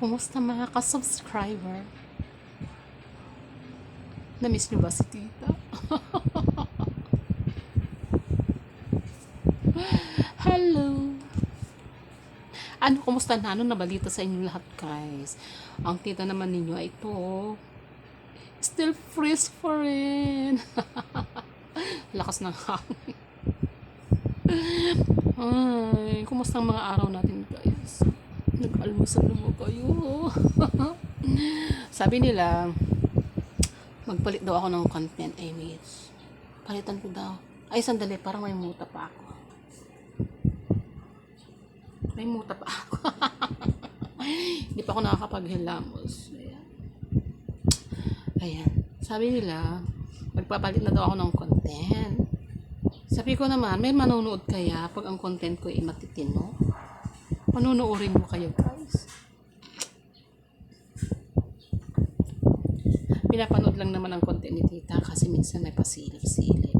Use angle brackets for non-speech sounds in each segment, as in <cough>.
Kumusta mga ka-subscriber? Na-miss niyo ba si tita? <laughs> Hello! Ano, kumusta na? Ano nabalita sa inyo lahat, guys? Ang tita naman ninyo ay ito. Still freeze pa rin. <laughs> Lakas ng hangin. <laughs> Ay, kumusta ang mga araw natin, guys? Nag-almusal na ba kayo? <laughs> Sabi nila, magpalit daw ako ng content image. Palitan ko daw. Ay, sandali, parang may muta pa ako. May muta pa ako. <laughs> Hindi pa ako nakakapaghilamos. Ayan. Ayan. Sabi nila, magpapalit na daw ako ng content. Sabi ko naman, may manonood kaya pag ang content ko ay matitino? Panunuorin mo kayo, guys. Pinapanood lang naman ang content ni tita kasi minsan may pasilip-silip. <laughs>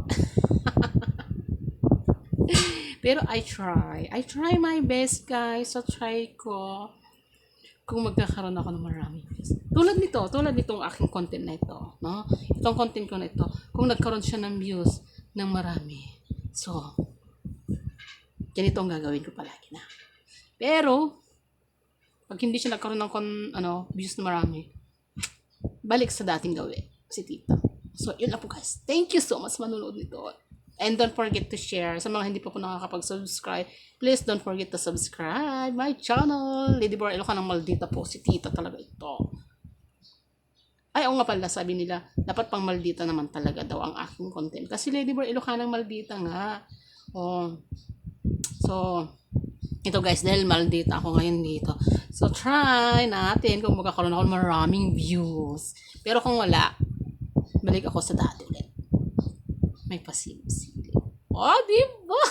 Pero I try. I try my best, guys. So, try ko kung magkakaroon ako ng maraming views. Tulad nito, tulad nitong aking content na ito, no? Itong content ko na ito, kung nagkaroon siya ng views ng marami. So, ganito ang gagawin ko palagi na. Pero, pag hindi siya nagkaroon ng kon, ano, views na marami, balik sa dating gawin, si tita. So, yun lang po guys. Thank you so much manunood nito. And don't forget to share. Sa mga hindi pa po nakakapag-subscribe, please don't forget to subscribe my channel. Lady Bar Ilocano ng Maldita po. Si tita talaga ito. Ay, oo nga pala, sabi nila, dapat pang Maldita naman talaga daw ang aking content. Kasi Lady Bar Ilocano ng Maldita nga. Oh. So, ito guys, dahil maldita ako ngayon dito. So, try natin kung magkakaroon ako ng maraming views. Pero kung wala, balik ako sa dati ulit. May pasilip-silip. Oh, di ba?